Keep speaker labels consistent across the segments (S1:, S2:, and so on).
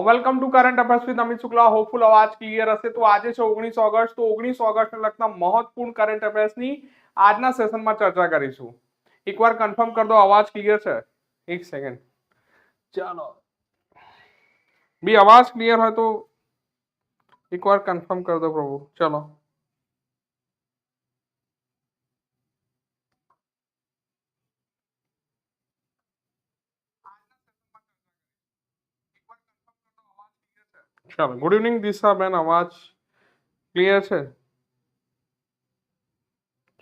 S1: Welcome to current affairs with Amit Shukla hopeful અવાજ clear હશે તો આજે છે ઓગણીસ ઓગસ્ટ તો ઓગણીસ ઓગસ્ટને લગતા મહત્વપૂર્ણ કરંટ અફેર્સની આજના સેશનમાં ચર્ચા કરીશું એકવાર કન્ફર્મ કરી દો અવાજ ક્લિયર છે એક સેકન્ડ ચાલો બી અવાજ ક્લિયર હોય તો એકવાર કન્ફર્મ કરી દો પ્રભુ ચલો चलो गुड इवनिंग दिशा बहन आवाज क्लियर छे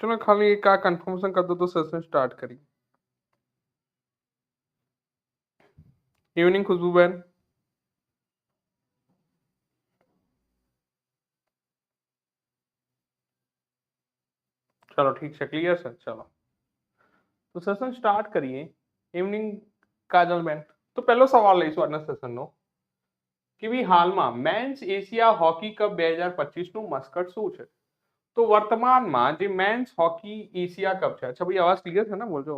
S1: चलो खाली का कंफर्मेशन कर दो तो सेशन स्टार्ट करी इवनिंग खुशबू बहन चलो ठीक है क्लियर सर चलो तो सेशन स्टार्ट करिए इवनिंग काजल बहन तो पहले सवाल लेसन नो कि भी हालमा मेंस एशिया हॉकी कप 2025 નું મસ્કટ શું છે તો વર્તમાન માં જે मेंस हॉकी एशिया કપ છે اچھا ભાઈ અવાજ ક્લિયર છે ને બોલજો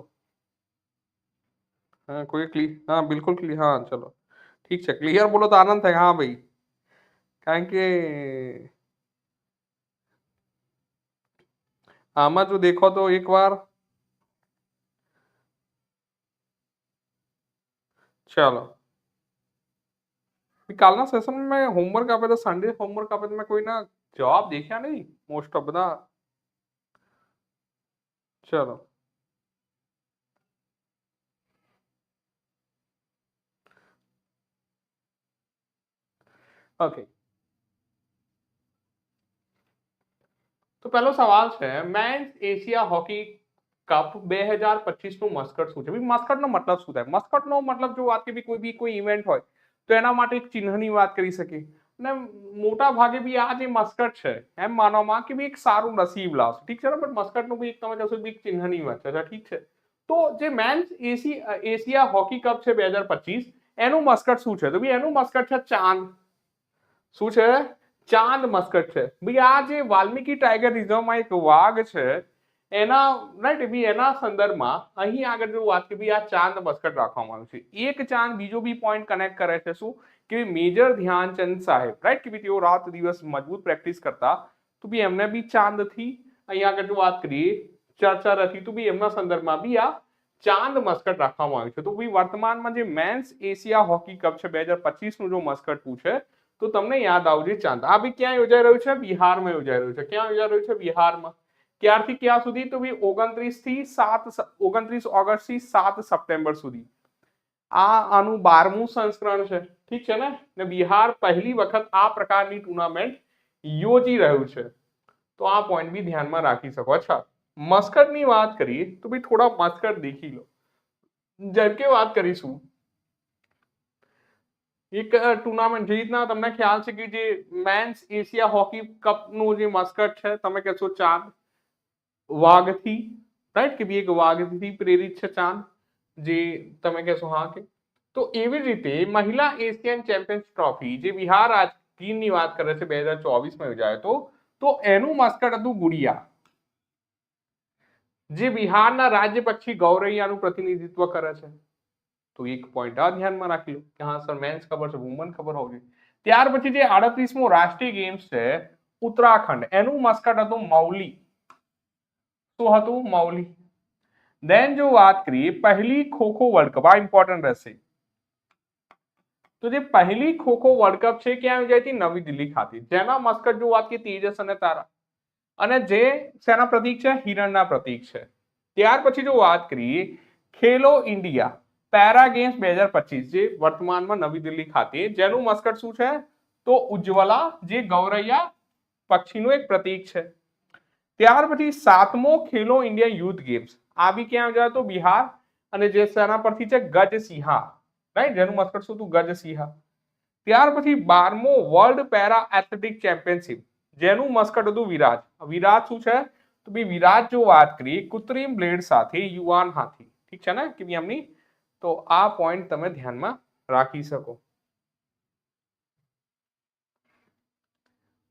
S1: હા કોઈ ક્લિયર હા બિલકુલ ક્લિયર હા ચલો ઠીક છે ક્લિયર બોલો તો આનંદ છે હા ભાઈ કારણ કે આમાં જો દેખો તો એકવાર ચાલો निकालना सेशन में होमवर्क आपे संडे होमवर्क आपे कोई ना जवाब देखा नहीं मोस्ट ऑफ द चलो ओके તો પહેલો સવાલ છે મેન્સ એશિયા હોકી કપ 2025 નું મસ્કટ શું છે ભઈ મસ્કટ નો મતલબ શું मस्कट મસ્કટ मतलब, मतलब जो आज के भी कोई भी कोई इवेंट हो તો એના માટે એક ચિહ્નની વાત કરી શકીએ અને મોટા ભાગે બી આ જે મસ્કટ છે એમ માનવામાં કે ભી એક સારું નસીબ લાવશે ઠીક છે ને બટ મસ્કટનું બી એક તમે કહેશો એક ચિહ્નની વાત છે ઠીક છે તો જે મેન્સ એસી એશિયા હોકી કપ છે બે હજાર પચીસ એનું મસ્કટ શું છે તો ભાઈ એનું મસ્કટ છે ચાંદ શું છે ચાંદ મસ્કટ છે ભાઈ આ જે વાલ્મીકી ટાઈગર રિઝર્વમાં એક વાઘ છે એના રાઇટ બી એના સંદર્ભમાં અહીં આગળ જે વાત કરી બી આ ચાંદ મસ્કટ રાખવા માંગુ છું એક ચાંદ બીજો બી પોઈન્ટ કનેક્ટ કરે છે સુ કે મેજર ધ્યાનચંદ સાહેબ રાઇટ કે બી તેઓ રાત દિવસ મજબૂત પ્રેક્ટિસ કરતા તો બી એમને બી ચાંદ થી અહીં આગળ હું વાત કરીએ ચાચા રાખી તો બી એના સંદર્ભમાં બી આ ચાંદ મસ્કટ રાખવા માંગુ છું તો બી વર્તમાનમાં જે મેન્સ એશિયા हॉकी કપ છે 2025 નું જો મસ્કટ પૂછે તો તમને યાદ આવશે ચાંદ આ બી ક્યાં ઉજાઈ રહ્યું છે બિહારમાં ઉજાઈ રહ્યું છે ક્યાં ઉજાઈ રહ્યું છે બિહારમાં क्या थी क्या सुधी तो भी ओगतरीस थी सात ओगतरीस ऑगस्ट थी सात सप्टेम्बर सुधी आ है ठीक है ना बिहार पहली वक्त आ प्रकार की टूर्नामेंट योजी रहू तो आ पॉइंट भी ध्यान में राखी सको अच्छा मस्कट नी बात करी तो भी थोड़ा मस्कट देखी लो जब बात करी एक टूर्नामेंट जी इतना तुमने ख्याल कि जे एशिया हॉकी कप नो मस्कट है तुम्हें कैसे चार વાઘથી રાઈટ કે બી એક વાઘથી પ્રેરિત છે ચાંદ જે તમે કહેશો હા કે તો એવી રીતે મહિલા એશિયન ચેમ્પિયન્સ ટ્રોફી જે બિહાર આજ ચીનની વાત કરે છે બે હજાર ચોવીસમાં યોજાયો હતો તો એનું મસ્કટ હતું ગુડિયા જે બિહારના રાજ્ય પક્ષી ગૌરૈયાનું પ્રતિનિધિત્વ કરે છે તો એક પોઈન્ટ આ ધ્યાનમાં રાખી લો કે હા સર મેન્સ ખબર છે વુમન ખબર હોવી ત્યાર પછી જે આડત્રીસમો રાષ્ટ્રીય ગેમ્સ છે ઉત્તરાખંડ એનું મસ્કટ હતું મૌલી શું હતું માઉલી દેન જો વાત કરીએ પહેલી ખોખો વર્લ્ડ કપ આ ઇમ્પોર્ટન્ટ રહેશે તો જે પહેલી ખોખો વર્લ્ડ કપ છે ક્યાં યોજાઈ હતી નવી દિલ્હી ખાતે જેના મસ્કટ જો વાત કે તેજસ અને તારા અને જે શેના પ્રતીક છે હિરણના પ્રતીક છે ત્યાર પછી જો વાત કરીએ ખેલો ઇન્ડિયા પેરા ગેમ્સ બે હજાર પચીસ જે વર્તમાનમાં નવી દિલ્હી ખાતે જેનું મસ્કટ શું છે તો ઉજ્જવલા જે ગૌરૈયા પક્ષીનું એક પ્રતીક છે ત્યાર પછી સાતમો ખેલો ઇન્ડિયા યુથ ગેમ્સ આ બી ક્યાં યોજાયો તો બિહાર અને જે સેના પરથી છે ગજસિંહા રાઈટ જેનું મસ્કટ શું હતું ગજસિંહા ત્યાર પછી બારમો વર્લ્ડ પેરા એથ્લેટિક ચેમ્પિયનશિપ જેનું મસ્કટ હતું વિરાજ વિરાજ શું છે તો બી વિરાજ જો વાત કરીએ કૃત્રિમ બ્લેડ સાથે યુવાન હાથી ઠીક છે ને કે એમની તો આ પોઈન્ટ તમે ધ્યાનમાં રાખી શકો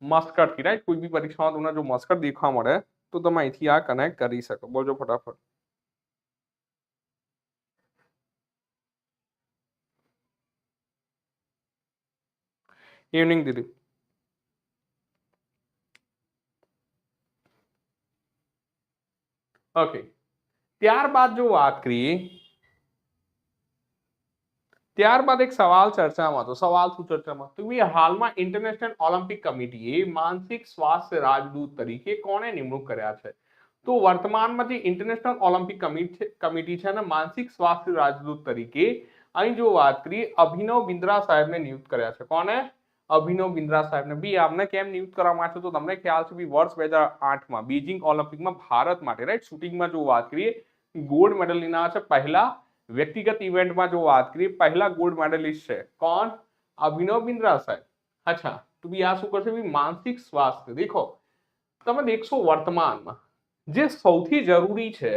S1: मस्कट की राइट कोई भी परीक्षा में तुमने जो मस्कट देखा मरे तो तुम तो अँ आ कनेक्ट कर ही सको बोल फटाफट इवनिंग दीदी ओके okay. त्यार बाद जो बात करिए ત્યારબાદ એક સવાલ ચર્ચામાં હતો સવાલ શું ચર્ચામાં તો કે હાલમાં ઇન્ટરનેશનલ ઓલિમ્પિક કમિટીએ માનસિક સ્વાસ્થ્ય રાજદૂત તરીકે કોને નિમણૂક કર્યા છે તો વર્તમાનમાં જે ઇન્ટરનેશનલ ઓલિમ્પિક કમિટી છે અને માનસિક સ્વાસ્થ્ય રાજદૂત તરીકે અહીં જો વાત કરીએ અભિનવ બિન્દ્રા સાહેબને નિયુક્ત કર્યા છે કોને અભિનવ બિન્દ્રા સાહેબને બી આપને કેમ નિયુક્ત કરવા છે તો તમને ખ્યાલ છે વર્ષ બે હજાર આઠમાં બીજિંગ ઓલિમ્પિકમાં ભારત માટે રાઈટ શૂટિંગમાં જો વાત કરીએ ગોલ્ડ મેડલ લીના છે પહેલા વ્યક્તિગત ઇવેન્ટમાં જો વાત કરીએ પહેલા ગોલ્ડ મેડલિસ્ટ છે કોણ અભિનવ બિન્દ્રા સાહેબ અચ્છા તો બી આ શું કરશે બી માનસિક સ્વાસ્થ્ય દેખો તમે દેખશો વર્તમાનમાં જે સૌથી જરૂરી છે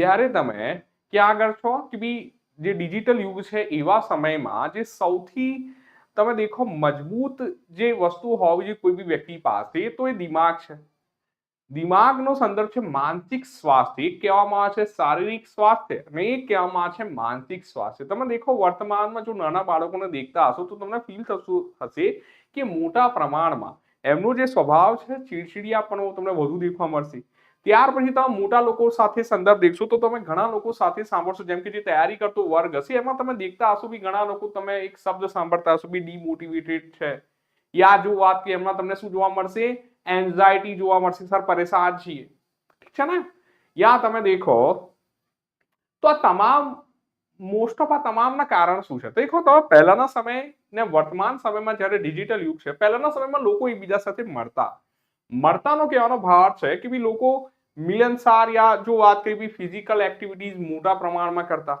S1: જ્યારે તમે ક્યાં આગળ છો કે બી જે ડિજિટલ યુગ છે એવા સમયમાં જે સૌથી તમે દેખો મજબૂત જે વસ્તુ હોવી જોઈએ કોઈ બી વ્યક્તિ પાસે તો એ દિમાગ છે દિમાગનો સંદર્ભ છે માનસિક સ્વાસ્થ્ય એક કહેવામાં આવે છે શારીરિક સ્વાસ્થ્ય અને એક કહેવામાં આવે છે માનસિક સ્વાસ્થ્ય તમે દેખો વર્તમાનમાં જો નાના બાળકોને દેખતા હશો તો તમને ફીલ થશું હશે કે મોટા પ્રમાણમાં એમનો જે સ્વભાવ છે ચીડચીડિયાપણો તમને વધુ દેખવા મળશે ત્યાર પછી તમે મોટા લોકો સાથે સંદર્ભ દેખશો તો તમે ઘણા લોકો સાથે સાંભળશો જેમ કે જે તૈયારી કરતો વર્ગ હશે એમાં તમે દેખતા હશો બી ઘણા લોકો તમે એક શબ્દ સાંભળતા હશો બી ડીમોટિવેટેડ છે યા જો વાત કે એમાં તમને શું જોવા મળશે એન્ઝાયટી જોવા મળશે સર પરેશાન છીએ ઠીક છે ને યા તમે દેખો તો આ તમામ મોસ્ટ ઓફ આ તમામના કારણ શું છે દેખો તમે પહેલાના સમય ને વર્તમાન સમયમાં જ્યારે ડિજિટલ યુગ છે પહેલાના સમયમાં લોકો એકબીજા સાથે મળતા મળતાનો કહેવાનો ભાવ છે કે ભાઈ લોકો મિલનસાર યા જો વાત કરી ફિઝિકલ એક્ટિવિટીઝ મોટા પ્રમાણમાં કરતા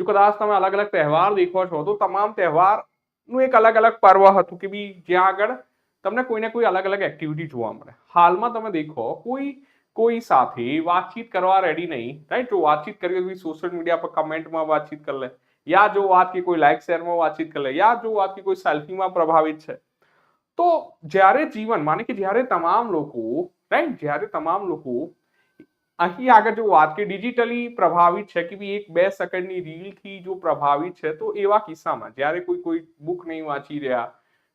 S1: જો કદાચ તમે અલગ અલગ તહેવાર દેખો છો તો તમામ તહેવારનું એક અલગ અલગ પર્વ હતું કે બી જ્યાં આગળ तमने कोई ना कोई अलग अलग एक्टिविटी जो मैं हाल में तब देखो कोई कोई साथी बातचीत करवा रेडी नहीं राइट जो बातचीत करके सोशल मीडिया पर कमेंट में बातचीत कर ले या जो बात की कोई लाइक शेयर में बातचीत कर ले या जो बात की कोई सेल्फी में प्रभावित है तो जय जीवन माने कि जयरे तमाम लोग राइट जयरे तमाम लोग अही आगे जो बात के डिजिटली प्रभावित है कि भी एक बे सेकंड रील थी जो प्रभावित है तो एवं किस्सा में जयरे कोई कोई बुक नहीं वाँची रहा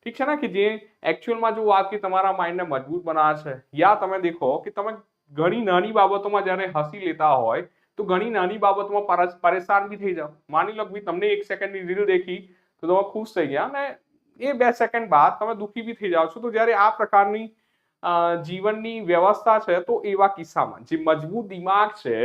S1: ઠીક છે ને કે જે એકચ્યુઅલમાં જો વાત વાતથી તમારા માઇન્ડને મજબૂત બનાવે છે યા તમે દેખો કે તમે ઘણી નાની બાબતોમાં જ્યારે હસી લેતા હોય તો ઘણી નાની બાબતોમાં પરેશાન બી થઈ જાઓ માની લો કે તમને એક સેકન્ડની રીલ દેખી તો તમે ખુશ થઈ ગયા અને એ બે સેકન્ડ બાદ તમે દુઃખી બી થઈ જાઓ છો તો જ્યારે આ પ્રકારની જીવનની વ્યવસ્થા છે તો એવા કિસ્સામાં જે મજબૂત દિમાગ છે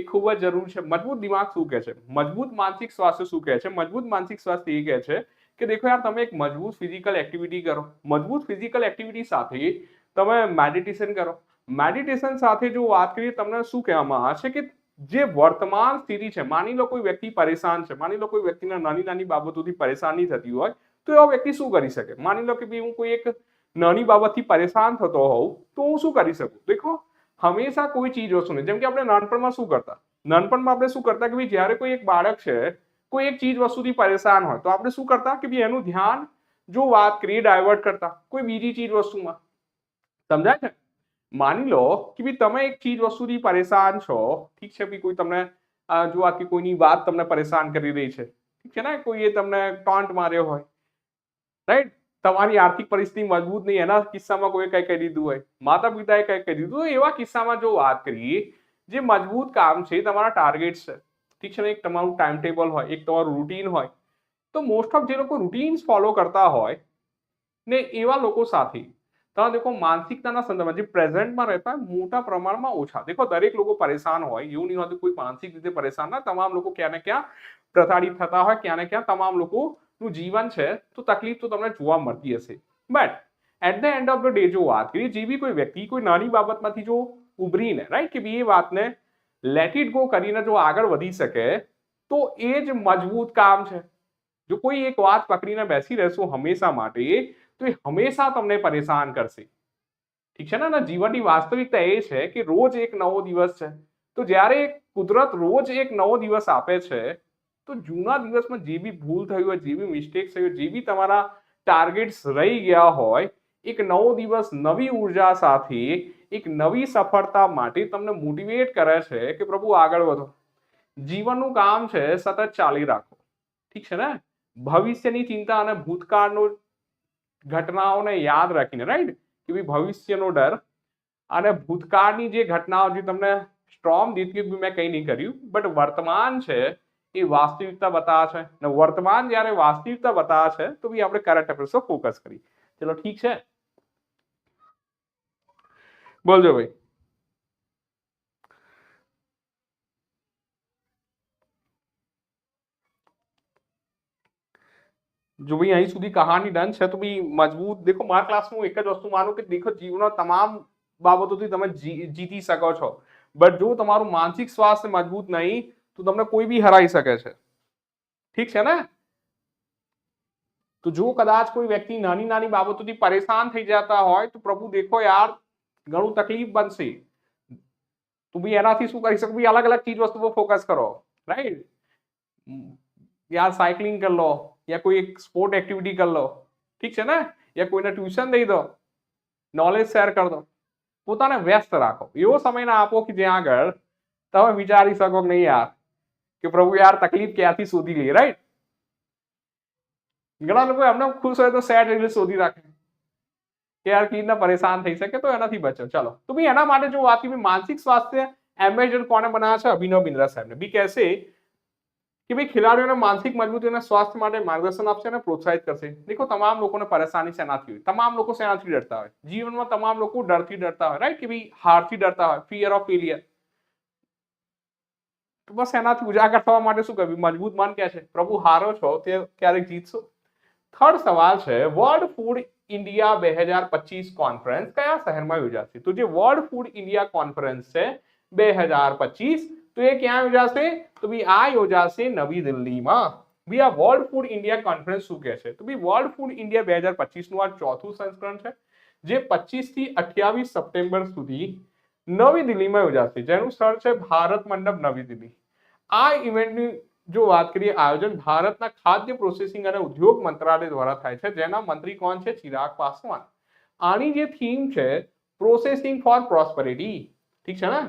S1: એ ખૂબ જ જરૂર છે મજબૂત દિમાગ શું કહે છે મજબૂત માનસિક સ્વાસ્થ્ય શું કહે છે મજબૂત માનસિક સ્વાસ્થ્ય એ કહે છે કે દેખો યાર તમે એક મજબૂત ફિઝિકલ એક્ટિવિટી કરો મજબૂત ફિઝિકલ એક્ટિવિટી સાથે તમે મેડિટેશન કરો મેડિટેશન સાથે જો વાત કરીએ તમને શું કહેવામાં આવશે કે જે વર્તમાન સ્થિતિ છે માની લો કોઈ વ્યક્તિ પરેશાન છે માની લો કોઈ વ્યક્તિને નાની નાની બાબતોથી પરેશાની થતી હોય તો એવા વ્યક્તિ શું કરી શકે માની લો કે ભાઈ હું કોઈ એક નાની બાબતથી પરેશાન થતો હોઉં તો હું શું કરી શકું દેખો હંમેશા કોઈ ચીજ વસ્તુ નહીં જેમ કે આપણે નાનપણમાં શું કરતા નાનપણમાં આપણે શું કરતા કે ભાઈ જ્યારે કોઈ એક બાળક છે કોઈ એક ચીજ વસ્તુથી પરેશાન હોય તો આપણે શું કરતા કે ભાઈ એનું ધ્યાન જો વાત કરીએ ડાયવર્ટ કરતા કોઈ બીજી ચીજ વસ્તુમાં સમજાય છે માની લો કે ભાઈ તમે એક ચીજ વસ્તુથી પરેશાન છો ઠીક છે ભાઈ કોઈ તમને જો આ કે કોઈની વાત તમને પરેશાન કરી રહી છે ઠીક છે ને કોઈએ તમને ટોન્ટ માર્યો હોય રાઈટ તમારી આર્થિક પરિસ્થિતિ મજબૂત નહીં એના કિસ્સામાં કોઈએ કંઈ કહી દીધું હોય માતા પિતાએ કંઈ કહી દીધું એવા કિસ્સામાં જો વાત કરીએ જે મજબૂત કામ છે તમારા ટાર્ગેટ છે ઠીક છે ને એક તમારું ટાઈમ ટેબલ હોય એક તમારું રૂટીન હોય તો મોસ્ટ ઓફ જે લોકો રૂટીન્સ ફોલો કરતા હોય ને એવા લોકો સાથે તમે દેખો માનસિકતાના સંદર્ભમાં જે પ્રેઝન્ટમાં રહેતા મોટા પ્રમાણમાં ઓછા દેખો દરેક લોકો પરેશાન હોય એવું નહીં હોતું કોઈ માનસિક રીતે પરેશાન ના તમામ લોકો ક્યાં ને ક્યાં પ્રતાડિત થતા હોય ક્યાં ને ક્યાં તમામ લોકોનું જીવન છે તો તકલીફ તો તમને જોવા મળતી હશે but at the end of the day જો વાત કરીએ જે બી કોઈ વ્યક્તિ કોઈ નાની બાબતમાંથી જો ઉભરીને રાઈટ કે બી એ વાતને લેટ ઇટ ગો કરીને જો આગળ વધી શકે તો એ જ મજબૂત કામ છે જો કોઈ એક વાત પકડીને બેસી રહેશો હંમેશા માટે તો એ હંમેશા તમને પરેશાન કરશે ઠીક છે ને જીવનની વાસ્તવિકતા એ છે કે રોજ એક નવો દિવસ છે તો જ્યારે કુદરત રોજ એક નવો દિવસ આપે છે તો જૂના દિવસમાં જે બી ભૂલ થઈ હોય જે બી મિસ્ટેક થઈ હોય જે બી તમારા ટાર્ગેટ્સ રહી ગયા હોય એક નવો દિવસ નવી ઉર્જા સાથે એક નવી સફળતા માટે તમને મોટિવેટ કરે છે કે પ્રભુ આગળ વધો જીવનનું કામ છે સતત ચાલી રાખો ઠીક છે ને ભવિષ્યની ચિંતા અને ભૂતકાળનો ઘટનાઓને યાદ રાખીને રાઈટ કે ભાઈ ભવિષ્યનો ડર અને ભૂતકાળની જે ઘટનાઓ જે તમને સ્ટ્રોમ દીધી મેં કંઈ નહીં કર્યું બટ વર્તમાન છે એ વાસ્તવિકતા બતાવે છે ને વર્તમાન જ્યારે વાસ્તવિકતા બતાવે છે તો બી આપણે કરંટ અફેર્સ ફોકસ કરીએ ચલો ઠીક છે बोल जो भाई जो भाई अही सुधी कहानी डन है तो मजबूत देखो मार क्लास में एक वस्तु मानो कि देखो जीवन तमाम बाबतों थी तुम जी, जीती सको छो बट जो तुम्हारो मानसिक स्वास्थ्य मजबूत नहीं तो तुमने कोई भी हराई सके ठीक है ना तो जो कदाच कोई व्यक्ति नानी नानी बाबतों थी परेशान थी जाता हो तो प्रभु देखो यार घणू तकलीफ बन सी तू भी एना थी सु कर सको भी अलग अलग चीज वस्तु पर फोकस करो राइट या साइकिलिंग कर लो या कोई एक स्पोर्ट एक्टिविटी कर लो ठीक है ना या कोई ना ट्यूशन दे दो नॉलेज शेयर कर दो पोता ने व्यस्त राखो यो समय ना आपो कि ज्या आगर तब विचार सको नहीं यार कि प्रभु यार तकलीफ क्या थी सोधी गई राइट घना लोग हमने खुश हो तो सैड रिलीज सोधी रखें કે યાર કેવી રીતના પરેશાન થઈ શકે તો એનાથી બચો ચાલો તો ભાઈ એના માટે જો વાત કરી માનસિક સ્વાસ્થ્ય એમ્બેસેડર કોને બનાવ્યા છે અભિનવ બિંદ્રા સાહેબને બી કહેશે કે ભાઈ ખેલાડીઓને માનસિક મજબૂતી અને સ્વાસ્થ્ય માટે માર્ગદર્શન આપશે અને પ્રોત્સાહિત કરશે દેખો તમામ લોકોને પરેશાની શેનાથી હોય તમામ લોકો શેનાથી ડરતા હોય જીવનમાં તમામ લોકો ડરથી ડરતા હોય રાઈટ કે ભાઈ હારથી ડરતા હોય ફિયર ઓફ ફેલિયર બસ એનાથી ઉજાગર થવા માટે શું કહ્યું મજબૂત મન કે છે પ્રભુ હારો છો તે ક્યારેક જીતશો થર્ડ સવાલ છે વર્લ્ડ ફૂડ ઇન્ડિયા બે હજાર પચીસ કોન્ફરન્સ કયા શહેરમાં યોજાશે તો જે વર્લ્ડ ફૂડ ઇન્ડિયા કોન્ફરન્સ છે બે હજાર પચીસ તો એ ક્યાં યોજાશે તો બી આ યોજાશે નવી દિલ્હીમાં બી આ વર્લ્ડ ફૂડ ઇન્ડિયા કોન્ફરન્સ શું કહે છે તો બી વર્લ્ડ ફૂડ ઇન્ડિયા બે હજાર પચીસનું આ ચોથું સંસ્કરણ છે જે પચીસથી અઠ્યાવીસ સપ્ટેમ્બર સુધી નવી દિલ્હીમાં યોજાશે જેનું સ્થળ છે ભારત મંડપ નવી દિલ્હી આ ઇવેન્ટની જો વાત કરીએ આયોજન ભારતના ખાદ્ય પ્રોસેસિંગ અને ઉદ્યોગ મંત્રાલય દ્વારા થાય છે જેના મંત્રી કોણ છે ચિરાગ પાસવાન આની જે થીમ છે પ્રોસેસિંગ ફોર પ્રોસ્પરિટી ઠીક છે ને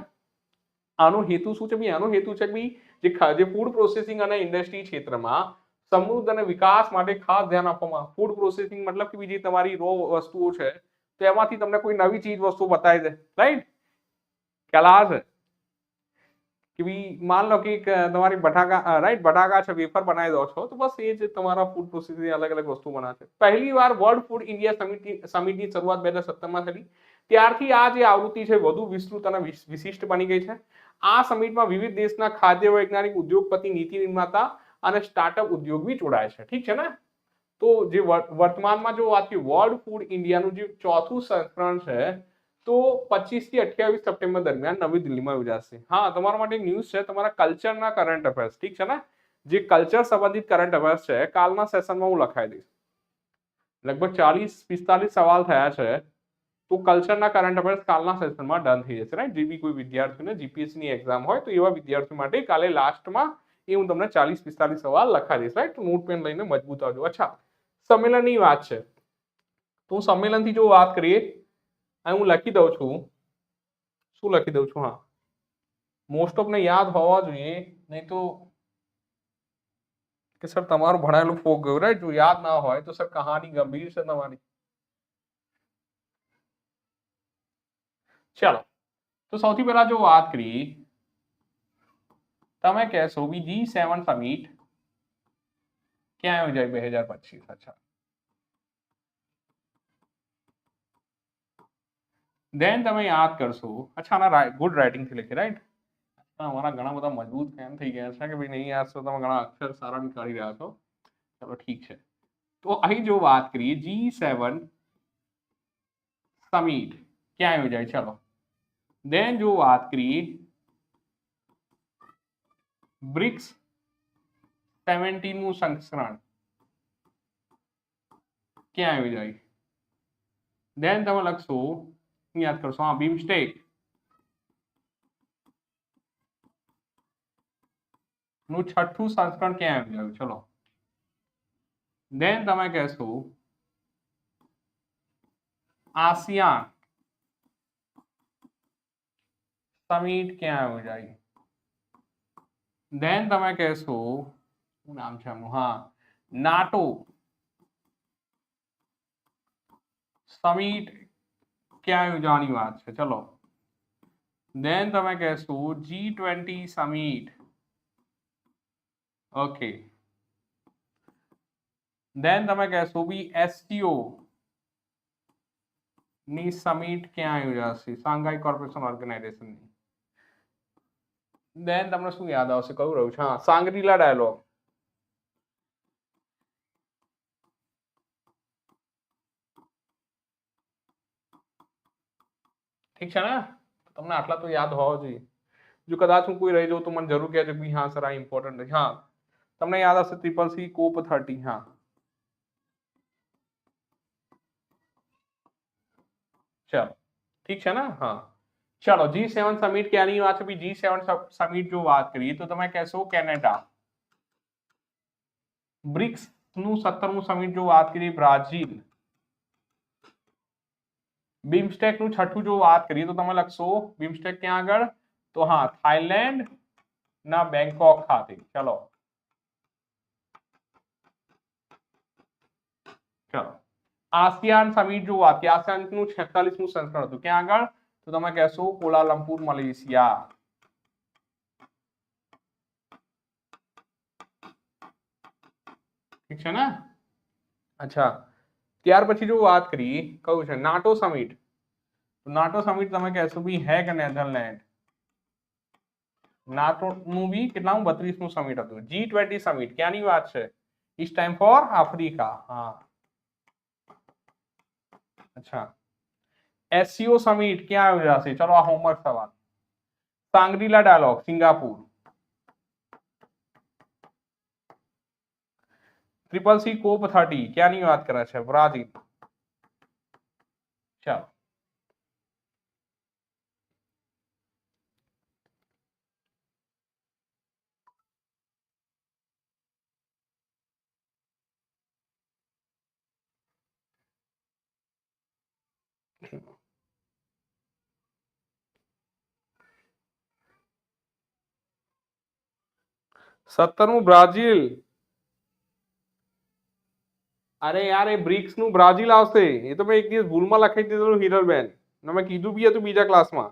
S1: આનો હેતુ શું છે ભાઈ આનો હેતુ છે ભાઈ જે જે ફૂડ પ્રોસેસિંગ અને ઇન્ડસ્ટ્રી ક્ષેત્રમાં સમૃદ્ધ અને વિકાસ માટે ખાસ ધ્યાન આપવામાં ફૂડ પ્રોસેસિંગ મતલબ કે બીજી તમારી રો વસ્તુઓ છે તેમાંથી તમને કોઈ નવી ચીજ વસ્તુ બતાવી દે રાઈટ ખ્યાલ આ છે કે માન લો કે તમારી બટાકા રાઈટ બટાકા છે વેફર બનાવી દો છો તો બસ એ જ તમારા ફૂડ પ્રોસેસની અલગ અલગ વસ્તુ છે પહેલી વાર વર્લ્ડ ફૂડ ઇન્ડિયા સમિટ સમિટની શરૂઆત બે હજાર સત્તરમાં થયેલી ત્યારથી આ જે આવૃત્તિ છે વધુ વિસ્તૃત અને વિશિષ્ટ બની ગઈ છે આ સમિટમાં વિવિધ દેશના ખાદ્ય વૈજ્ઞાનિક ઉદ્યોગપતિ નીતિ નિર્માતા અને સ્ટાર્ટઅપ ઉદ્યોગ બી જોડાય છે ઠીક છે ને તો જે વર્તમાનમાં જો વાત કરીએ વર્લ્ડ ફૂડ ઇન્ડિયાનું જે ચોથું સંસ્કરણ છે તો પચીસ થી અઠ્યાવીસ સપ્ટેમ્બર દરમિયાન નવી દિલ્હીમાં યોજાશે હા તમારા માટે ન્યૂઝ છે તમારા કલ્ચરના કરંટ અફેર્સ ઠીક છે ને જે કલ્ચર સંબંધિત કરંટ અફેર્સ છે કાલના સેશનમાં હું લખાવી દઈશ લગભગ ચાલીસ પિસ્તાલીસ સવાલ થયા છે તો કલ્ચરના કરંટ અફેર્સ કાલના સેશનમાં ડન થઈ જશે રાઈટ જે બી કોઈ વિદ્યાર્થીઓને જીપીએસસીની એક્ઝામ હોય તો એવા વિદ્યાર્થી માટે કાલે લાસ્ટમાં એ હું તમને ચાલીસ પિસ્તાલીસ સવાલ લખાવી દઈશ રાઈટ નોટ પેન લઈને મજબૂત આવજો અચ્છા સંમેલનની વાત છે તો સંમેલનથી જો વાત કરીએ हूँ लखी दू छू शू लखी दू छू हाँ मोस्ट ऑफ ने याद होइए तो कि सर तमारो भणायलो फोक गयो राइट जो याद ना होय तो सर कहानी गंभीर से तमारी चलो तो सौ पहला जो बात करी तमे कहसो भी जी सेवन समीट क्या हो जाए 2025 अच्छा देन तुम्हें याद करसू अच्छा ना गुड राइटिंग से लिखे राइट अच्छा हमारा गणा बदा मजबूत पेन થઈ ગયા હશે કે ભઈ નહીં આવસો તો મગણા અક્ષર સારણ કરી રહ્યો તો તો ઠીક છે તો આઈ જો વાત કરીએ G7 સમીત ક્યાં હોય જાય ચલો देन જો વાત કરીએ BRICS 17 નું સંક્રાણ ક્યાં આવી જાય देन તમે લખસુ याद करो हाँ बी मिस्टेक छठू संस्करण क्या है चलो देन ते कहो आसियान समीट क्या हो जाए देन ते कहो नाम छ हाँ नाटो समीट क्या योजना चलो देन ते कहो G twenty summit okay then ते कहो भी एस टीओ समीट क्या योजना कॉर्पोरेशन ऑर्गेनाइजेशन देन तमने शू याद आ कहू सांगरीला डायलॉग ठीक है ना तुमने आटला तो याद हो जी जो कदाच हूँ कोई रही जो तो मन जरूर कह जो हाँ सर आई इम्पोर्टेंट है हाँ तुमने याद आ ट्रिपल सी कोप थर्टी हाँ चलो ठीक है ना हाँ चलो जी सेवन समिट क्या जी सेवन समिट जो बात करिए तो तुम्हें कैसे हो कैनेडा ब्रिक्स नु सत्तरवीं समिट जो बात करिए ब्राजील बीमस्टेक नु छठू जो बात करिए तो तमाम लगसो बीमस्टेक क्या आगे तो हाँ थाईलैंड ना बैंकॉक खाते चलो चलो आसियान समीट जो बात आसियान नु छतालीस नु संस्करण तो क्या आगे तो तुम कह सो कोलालंपुर मलेशिया ठीक है ना अच्छा त્યાર પછી જો વાત કરી કહું છું નાટો સમિટ તો નાટો સમિટ તમા કેસુ બી હે કે નેધરલેન્ડ નાટો મૂવી કેટલામ 32 નું સમિટ હતું G20 સમિટ કેની વાત છે ઇસ ટાઈમ ફોર આફ리카 હા اچھا SEO સમિટ ક્યા وجہ સે ચલો આ હોમવર્ક સવાલ Shangri La dialogue Singapore triple C COP thirty क्या नहीं बात कर रहा अच्छा, ब्राजील चलो सत्तरवू ब्राजील અરે યાર એ બ્રિક્સ નું બ્રાઝિલ આવશે એ તો મેં એક દિવસ ભૂલમાં લખી દીધેલું હિરલબેન ને મેં કીધું બી હતું બીજા ક્લાસમાં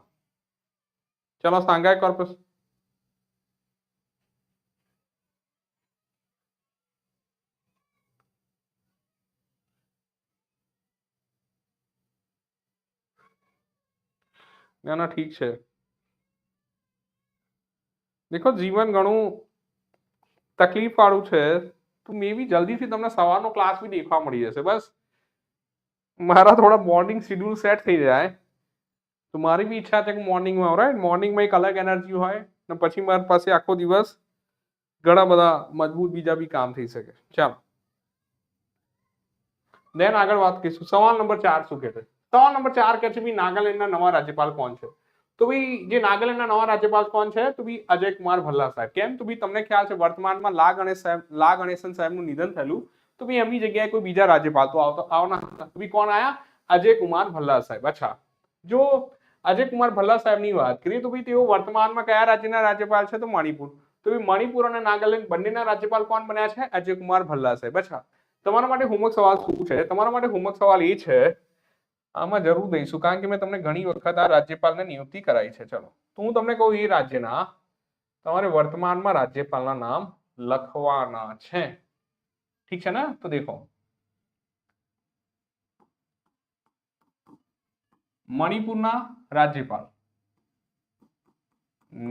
S1: ચલો સાંગાય કોર્પસ ના ના ઠીક છે દેખો જીવન ઘણું તકલીફ વાળું છે તો મે બી જલ્દીથી તમને સવારનો ક્લાસ બી દેખવા મળી જશે બસ મારા થોડા મોર્નિંગ શેડ્યુલ સેટ થઈ જાય તો મારી બી ઈચ્છા છે કે મોર્નિંગમાં રાઈટ મોર્નિંગમાં એક અલગ એનર્જી હોય ને પછી મારી પાસે આખો દિવસ ઘણા બધા મજબૂત બીજા બી કામ થઈ શકે ચાલો દેન આગળ વાત કરીશું સવાલ નંબર ચાર શું કહે છે સવાલ નંબર ચાર કે છે બી નાગાલેન્ડના નવા રાજ્યપાલ કોણ છે તો ભાઈ જે નાગાલેન્ડના નવા રાજ્યપાલ કોણ છે તો ભાઈ અજય કુમાર ભલ્લા સાહેબ કેમ તો ભાઈ તમને ખ્યાલ છે વર્તમાનમાં લા ગણેશ લા ગણેશન સાહેબનું નિધન થયેલું તો ભાઈ એમની જગ્યાએ કોઈ બીજા રાજ્યપાલ તો આવતા આવના હતા ભાઈ કોણ આયા અજય કુમાર ભલ્લા સાહેબ અચ્છા જો અજય કુમાર ભલ્લા સાહેબની વાત કરીએ તો ભાઈ તેઓ વર્તમાનમાં કયા રાજ્યના રાજ્યપાલ છે તો મણિપુર તો ભાઈ મણિપુર અને નાગાલેન્ડ બંનેના રાજ્યપાલ કોણ બન્યા છે અજય કુમાર ભલ્લા સાહેબ અચ્છા તમારા માટે હોમવર્ક સવાલ શું છે તમારા માટે હોમવર્ક સવાલ એ છે આમાં જરૂર દઈશું કારણ કે મેં તમને ઘણી વખત આ રાજ્યપાલને નિયુક્તિ કરાઈ છે ચલો તો હું તમને કહું એ રાજ્યના તમારે વર્તમાનમાં રાજ્યપાલના નામ લખવાના છે ઠીક છે ને તો દેખો મણિપુરના રાજ્યપાલ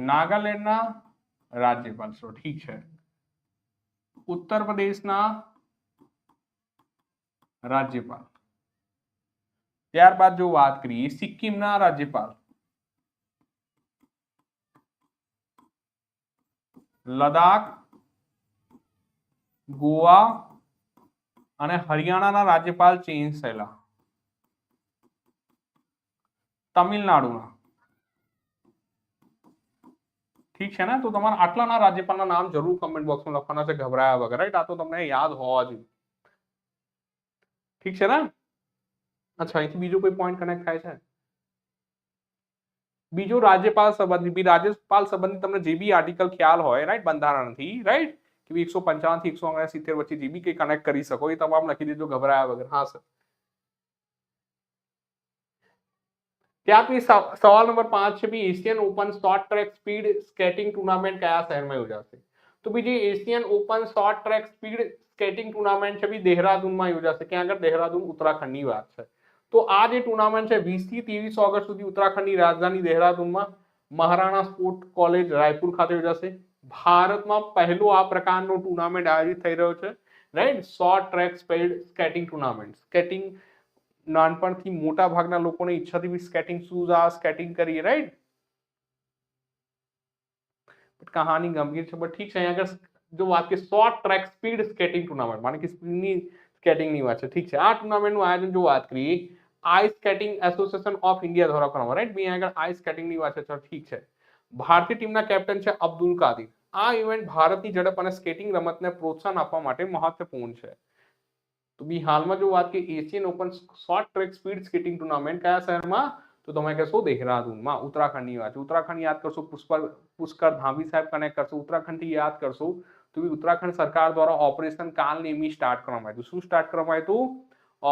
S1: નાગાલેન્ડના રાજ્યપાલ સો ઠીક છે ઉત્તર પ્રદેશના રાજ્યપાલ ત્યારબાદ જો વાત કરીએ સિક્કિમના રાજ્યપાલ લદાખ ગોવા અને હરિયાણાના રાજ્યપાલ ચેન્જ થયેલા તમિલનાડુના ઠીક છે ને તો તમારે આટલાના રાજ્યપાલના નામ જરૂર કમેન્ટ બોક્સમાં લખવાના છે ગભરાયા વગર રાઈટ આ તો તમને યાદ હોવા જોઈએ ઠીક છે ને अच्छा इनके બીજો કોઈ પોઈન્ટ कनेक्ट થાય છે બીજો રાજ્યપાલ સંબંધિત બી રાજ્યપાલ સંબંધિત તમને જીબી આર્ટિકલ ખ્યાલ હોય રાઈટ બંધારણની રાઈટ કે 150 થી 170 વચ્ચે જીબી કે કનેક્ટ કરી શકો એ તમામ લખી દીધું ગભરાયા વગર હા સ કે આપની સવાલ નંબર 5 છે B Asian open short track speed skating tournament કયા શહેરમાં યોજાશે તો બીજી Asian open short track speed skating tournament છે બી देहरादून માં યોજાશે કે અગર देहरादून ઉત્તરાખંડની વાત છે तो आज ये टूर्नामेंट है 20 से 23 अगस्त સુધી उत्तराखंडની राजधानी देहरादूनમાં મહારાણા સ્પોટ કોલેજ रायपुर ખાતે યોજાશે ભારતમાં પહેલો આ પ્રકારનો ટુર્નામેન્ટ આયોજિત થઈ રહ્યો છે right short track speed skating tournament skating નાનપણથી મોટા ભાગના લોકોની ઈચ્છાથી સ્કેટિંગ શૂઝ આ સ્કેટિંગ કરી રાઈટ પણ કહાની ગંભીર છે પણ ઠીક છે કે જો આપકે short track speed skating tournament মানে સ્પીડની સ્કેટિંગ ની વાત છે ઠીક છે આ ટુર્નામેન્ટનું આયોજન જો વાત કરીએ ice skating association of India દ્વારા કરવામાં રાઈટ મેં આગળ આઈસ સ્કેટિંગની વાત છે ચલો ઠીક છે ભારતીય ટીમના કેપ્ટન છે અબ્દુલ કાદિર આ ઇવેન્ટ ભારતની ઝડપ અને સ્કેટિંગ રમતને પ્રોત્સાહન આપવા માટે મહત્વપૂર્ણ છે તો બી હાલમાં જો વાત કે Asian open short track speed skating tournament કયા શહેરમાં તો તમે કહેશો દેહરાદૂનમાં ઉત્તરાખંડની વાત છે ઉત્તરાખંડ યાદ કરશો પુષ્કર પુષ્કર ધામી સાહેબ કનેક્ટ કરશો ઉત્તરાખંડથી યાદ કરશો તો બી ઉત્તરાખંડ સરકાર દ્વારા ઓપરેશન કાલનેમી સ્ટાર્ટ કરવામાં આવ્યું શું સ્ટાર્ટ કરવામાં આવ્યું હતું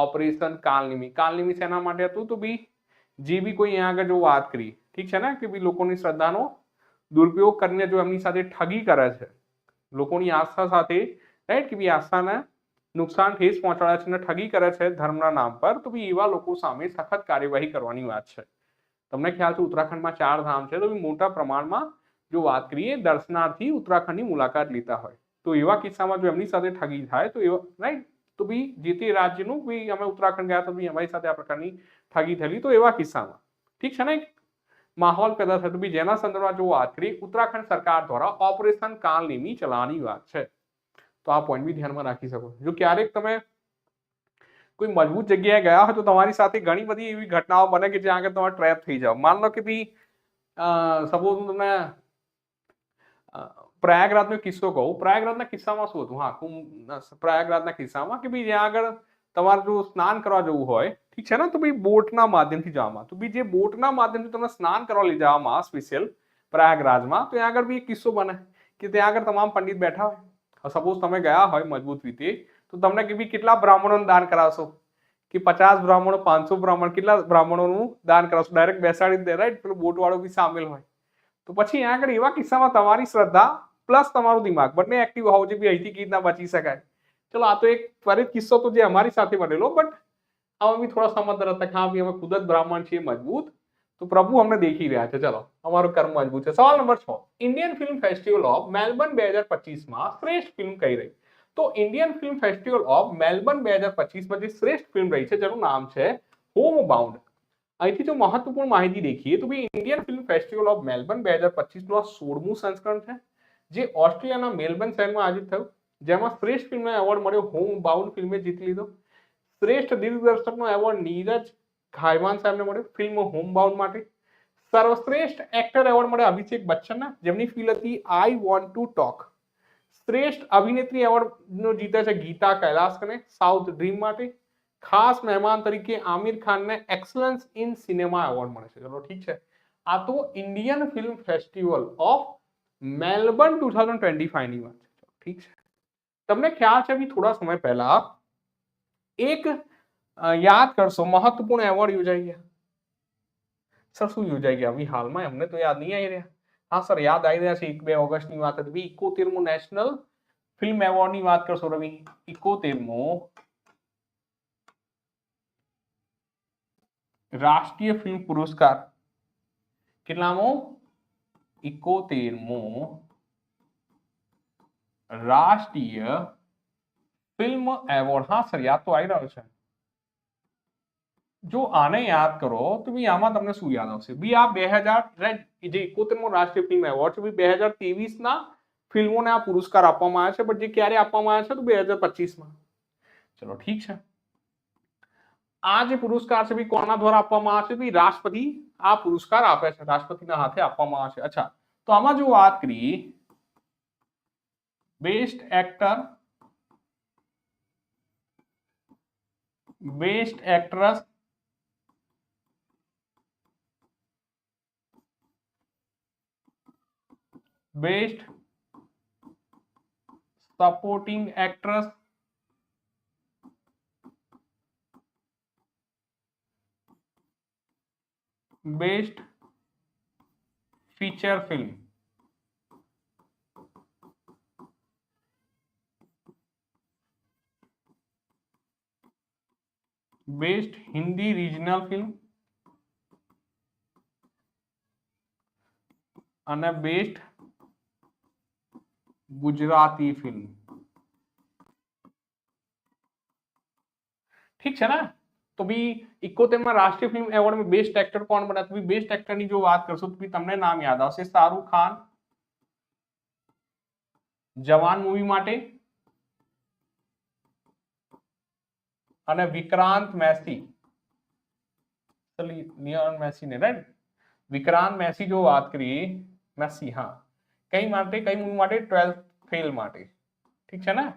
S1: ઓપરેશન કાલનિમી કાલનિમી શેના માટે હતું તો બી જે બી કોઈ અહીંયા આગળ જો વાત કરી ઠીક છે ને કે બી લોકોની શ્રદ્ધાનો દુરુપયોગ કરીને જો એમની સાથે ઠગી કરે છે લોકોની આસ્થા સાથે રાઈટ કે બી આસ્થાને નુકસાન ઠેસ પહોંચાડે છે અને ઠગી કરે છે ધર્મના નામ પર તો બી એવા લોકો સામે સખત કાર્યવાહી કરવાની વાત છે તમને ખ્યાલ છે ઉત્તરાખંડમાં ચાર ધામ છે તો બી મોટા પ્રમાણમાં જો વાત કરીએ દર્શનાર્થી ઉત્તરાખંડની મુલાકાત લીધા હોય તો એવા કિસ્સામાં જો એમની સાથે ઠગી થાય તો એવા રાઈટ तो भी जीते राज्य नु भी हमें उत्तराखंड गया तो भी हमारी साथ आ प्रकार की ठगी थली तो एवं किस्सा वा ठीक है ना माहौल पैदा था भी जेना संदर्भ में जो बात करी उत्तराखंड सरकार द्वारा ऑपरेशन काल नियमी चलानी बात है तो आप पॉइंट भी ध्यान में राखी सको जो क्या एक कोई मजबूत जगह गया हो तो तुम्हारी साथ ही घनी बड़ी एवं घटनाओं बने कि जहाँ के तुम ट्रैप थी जाओ मान लो कि भी सपोज तुमने પ્રયાગરાજનો કિસ્સો કહું પ્રયાગરાજના કિસ્સામાં શું હતું હા પ્રયાગરાજના કિસ્સામાં કે ભાઈ જ્યાં આગળ તમારે જો સ્નાન કરવા જવું હોય ઠીક છે ને તો ભાઈ બોટના માધ્યમથી જવામાં તો ભાઈ જે બોટના માધ્યમથી તમને સ્નાન કરવા લઈ જવામાં સ્પેશિયલ પ્રયાગરાજમાં તો ત્યાં આગળ બી કિસ્સો બને કે ત્યાં આગળ તમામ પંડિત બેઠા હોય સપોઝ તમે ગયા હોય મજબૂત રીતે તો તમને કે ભાઈ કેટલા બ્રાહ્મણોનું દાન કરાવશો કે પચાસ બ્રાહ્મણો પાંચસો બ્રાહ્મણ કેટલા બ્રાહ્મણોનું દાન કરાવશો ડાયરેક્ટ બેસાડી દે રાઈટ પેલો બોટવાળો બી સામેલ હોય તો પછી આગળ એવા કિસ્સામાં તમારી શ્રદ્ધા प्लस तमारो दिमाग बने एक्टिव हो जो भी अँ थी कि बची सकते चलो आ तो एक त्वरित किस्सो तो जो अमरी साथ बनेलो बट हमें भी थोड़ा समझ रहता हाँ भी हमें खुद ब्राह्मण छे मजबूत तो प्रभु हमने देख ही रहा है चलो हमारा कर्म मजबूत है सवाल नंबर छ Indian film festival of Melbourne बेहजार में श्रेष्ठ फिल्म कही रही तो Indian film festival of Melbourne बेहजार में जो श्रेष्ठ फिल्म रही है जो नाम है होम बाउंड अँ जो महत्वपूर्ण महिती देखिए तो भी Indian film festival of Melbourne बेहजार पच्चीस सोलमू संस्करण है જે ઓસ્ટ્રેલિયાના મેલબર્ન શહેરમાં આયોજિત થયું જેમાં શ્રેષ્ઠ ફિલ્મનો એવોર્ડ મળ્યો હોમ બાઉન્ડ ફિલ્મે જીતી લીધો શ્રેષ્ઠ દિગ્દર્શકનો એવોર્ડ નીરજ ઘાયવાન સાહેબને મળ્યો ફિલ્મ હોમ બાઉન્ડ માટે સર્વશ્રેષ્ઠ એક્ટર એવોર્ડ મળ્યો અભિષેક બચ્ચનને જેમની ફિલ્મ હતી આઈ વોન્ટ ટુ ટોક શ્રેષ્ઠ અભિનેત્રી એવોર્ડનો જીતે છે ગીતા કૈલાસકને સાઉથ ડ્રીમ માટે ખાસ મહેમાન તરીકે આમિર ખાનને એક્સલન્સ ઇન સિનેમા એવોર્ડ મળે છે ચલો ઠીક છે આ તો Indian film festival of Melbourne two thousand twenty five ठीक है तुमने ख्याल अभी थोड़ा समय पहला एक याद कर सो महत्वपूर्ण अवार्ड हो जाएगा सर शू योजा गया अभी हाल में हमने तो याद नहीं आई रहा हाँ सर याद आई रहा एक बे ऑगस्ट की बात है इको तेरमो नेशनल फिल्म अवार्ड की बात कर सो रवि इको तेरमो राष्ट्रीय फिल्म पुरस्कार कितना ઇકોતેરમો રાષ્ટ્રીય ફિલ્મ એવોર્ડ હા સર યાદ તો આવી રહ્યો છે જો આને યાદ કરો તો બી આમાં તમને શું યાદ આવશે બી આ બે હજાર જે ઇકોતેરમો રાષ્ટ્રીય ફિલ્મ એવોર્ડ છે બી બે હજાર ના ફિલ્મોને આ પુરસ્કાર આપવામાં આવ્યા છે બટ જે ક્યારે આપવામાં આવ્યા છે તો બે હજાર પચીસમાં ચલો ઠીક છે आज पुरस्कार से भी कोना द्वारा आप राष्ट्रपति आ पुरस्कार आप राष्ट्रपति ना आप अच्छा तो हम जो बात करी best actor best actress best supporting actress best feature film best Hindi regional film and Gujarati film ठीक है ना તો બી 71 માં રાષ્ટ્રીય ફિલ્મ એવોર્ડ માં બેસ્ટ એક્ટર કોણ બન았다 બી બેસ્ટ એક્ટર ની જો વાત કરશો તો તમે નામ યાદ આવશે शाहरुख खान જવાન મૂવી માટે અને વિક્રાંત મેસી સલીપ નિયોન મેસી ને right વિક્રાંત મેસી જો વાત કરીએ મેસી હા ઘણી વાર માટે ઘણી મૂવી માટે 12th ફેલ માટે ઠીક છે ને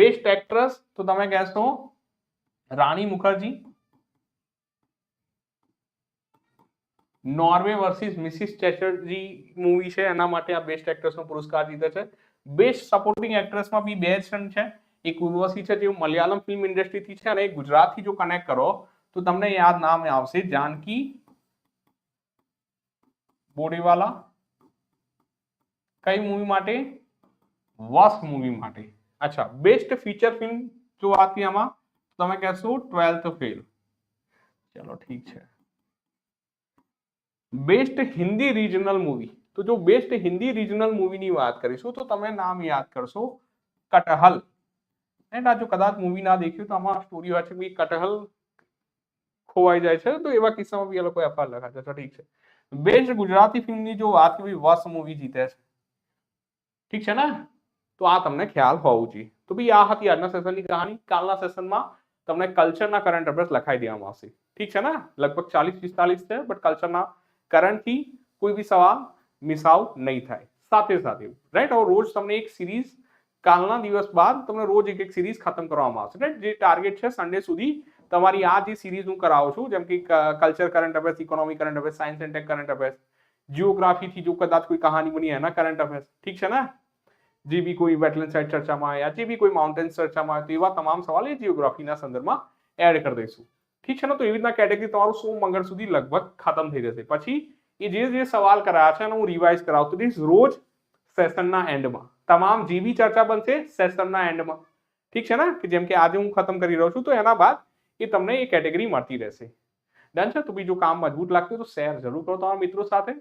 S1: બેસ્ટ એક્ટ્રેસ તો તમે કહેશો Rani Mukherjee Norway versus Mrs Chatterjee movie છે એના માટે આ બેસ્ટ એક્ટ્રેસનો પુરસ્કાર જીતે છે બેસ્ટ સપોર્ટિંગ એક્ટ્રેસમાં બી બે જણ છે એક ઉર્વશી છે જે મલયાલમ ફિલ્મ ઇન્ડસ્ટ્રીથી છે અને એક ગુજરાતથી જો કનેક્ટ કરો તો તમને યાદ નામ આવશે જાનકી બોડીવાલા કઈ મૂવી માટે વસ મૂવી માટે અચ્છા બેસ્ટ ફીચર ફિલ્મ જો વાત આમાં તમે કહેશો ટ્વેલ્થ ફેલ ચલો ઠીક છે બેસ્ટ હિન્દી રિજનલ મૂવી તો જો બેસ્ટ હિન્દી રિજનલ મૂવીની વાત કરીશું તો તમે નામ યાદ કરશો કટહલ એન્ડ આ જો કદાચ મૂવી ના દેખ્યું તો આમાં સ્ટોરી હોય છે કે કટહલ ખોવાઈ જાય છે તો એવા કિસ્સામાં બી એ લોકો એફઆર લખા છે ઠીક છે બેસ્ટ ગુજરાતી ફિલ્મની જો વાત કરી વસ મૂવી જીતે છે ઠીક છે ને તો આ તમને ખ્યાલ હોવું જોઈએ તો બી આ હતી આજના સેશનની કહાની કાલના સેશનમાં तमने तो कल्चर ना करंट एड्रेस लखाई दिया वहां से ठीक है ना लगभग चालीस पिस्तालीस थे बट कल्चर ना करंट ही कोई भी सवाल मिस आउट नहीं था साथ ही साथ राइट और रोज तुमने एक सीरीज कालना दिवस बाद तुमने रोज एक एक सीरीज खत्म करवा वहां राइट जो टारगेट है संडे सुधी तुम्हारी आज ही सीरीज हूँ कराओ छू जम की culture current affairs economy current affairs science and tech current affairs geography थी जो कदाच कोई कहानी बनी है ना करंट अफेयर्स ठीक है ना જે બી કોઈ વેટલેન્ડ સાઇડ ચર્ચામાં યા જે બી કોઈ માઉન્ટેન ચર્ચામાં તો એવા તમામ સવાલ એ જિયોગ્રાફીના સંદર્ભમાં એડ કરી દઈશું ઠીક છે ને તો એવી રીતના કેટેગરી તમારું સો મંગળ સુધી લગભગ ખતમ થઈ જશે પછી એ જે જે સવાલ કરાયા છે એને હું રિવાઇઝ કરાવતો રહીશ રોજ સેશનના એન્ડમાં તમામ જે બી ચર્ચા બનશે સેશનના એન્ડમાં ઠીક છે ને કે જેમ કે આજે હું ખતમ કરી રહ્યો છું તો એના બાદ એ તમને એ કેટેગરી મળતી રહેશે ડન છે તો બીજું કામ મજબૂત લાગતું તો શેર જરૂર કરો તમારા મિત્રો સાથે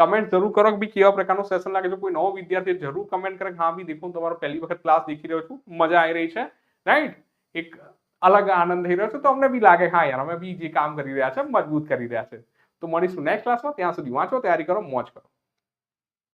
S1: કમેન્ટ જરૂર કરો કે ભાઈ કેવા પ્રકારનું સેશન લાગે છે કોઈ નવો વિદ્યાર્થી જરૂર કમેન્ટ કરે હા ભાઈ દેખો તમારો પહેલી વખત ક્લાસ દેખી રહ્યો છું મજા આવી રહી છે રાઈટ એક અલગ આનંદ થઈ રહ્યો છે તો અમને બી લાગે હા યાર અમે બી જે કામ કરી રહ્યા છે મજબૂત કરી રહ્યા છે તો મળીશું નેક્સ્ટ ક્લાસમાં ત્યાં સુધી વાંચો તૈયારી કરો મોજ કરો